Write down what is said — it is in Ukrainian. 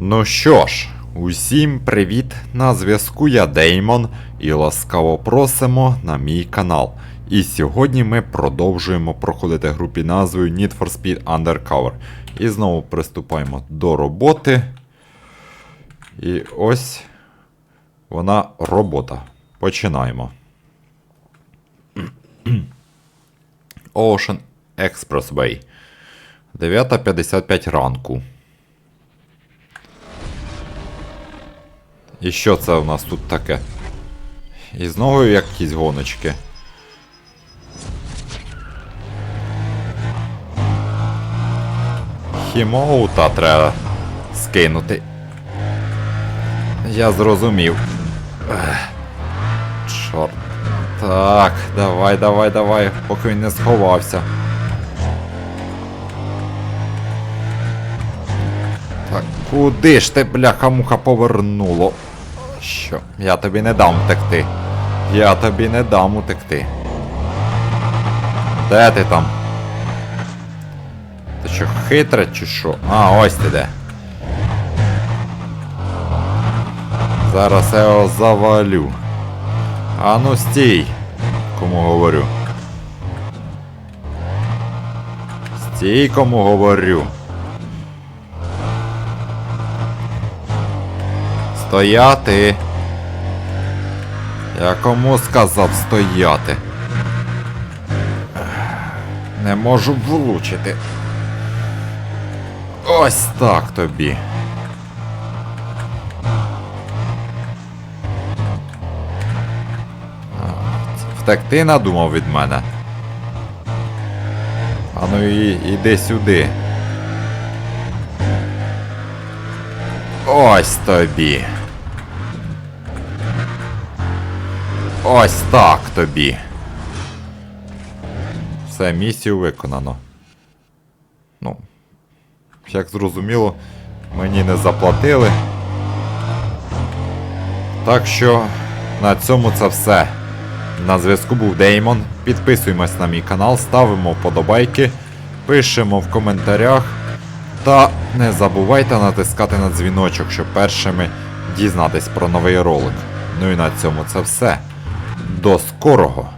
Ну що ж, усім привіт! На зв'язку я Деймон і ласкаво просимо на мій канал. І сьогодні ми продовжуємо проходити гру під назвою Need for Speed Undercover. І знову приступаємо до роботи. І ось вона робота. Починаємо. Ocean Expressway. 9.55 ранку. І що це у нас тут таке? І знову якісь гоночки. Хімоута треба скинути. Я зрозумів. Чорт. Так, давай, давай, давай, поки він не сховався. Так, куди ж ти, бляха-муха, повернуло? Що? Я тобі не дам втекти. Я тобі не дам утекти. Де ти там? Ти що, хитре чи що? А, ось ти де. Зараз я його завалю. А ну стій, кому говорю. Стій, кому говорю. Стояти. Я кому сказав стояти? Не можу влучити. Ось так тобі. Втекти надумав від мене. А ну і іди сюди. Ось тобі. Ось так тобі. Все, місію виконано. Ну, як зрозуміло, мені не заплатили. Так що на цьому це все. На зв'язку був Деймон. Підписуємось на мій канал, ставимо вподобайки, пишемо в коментарях. Та не забувайте натискати на дзвіночок, щоб першими дізнатись про новий ролик. Ну і на цьому це все. До скорого!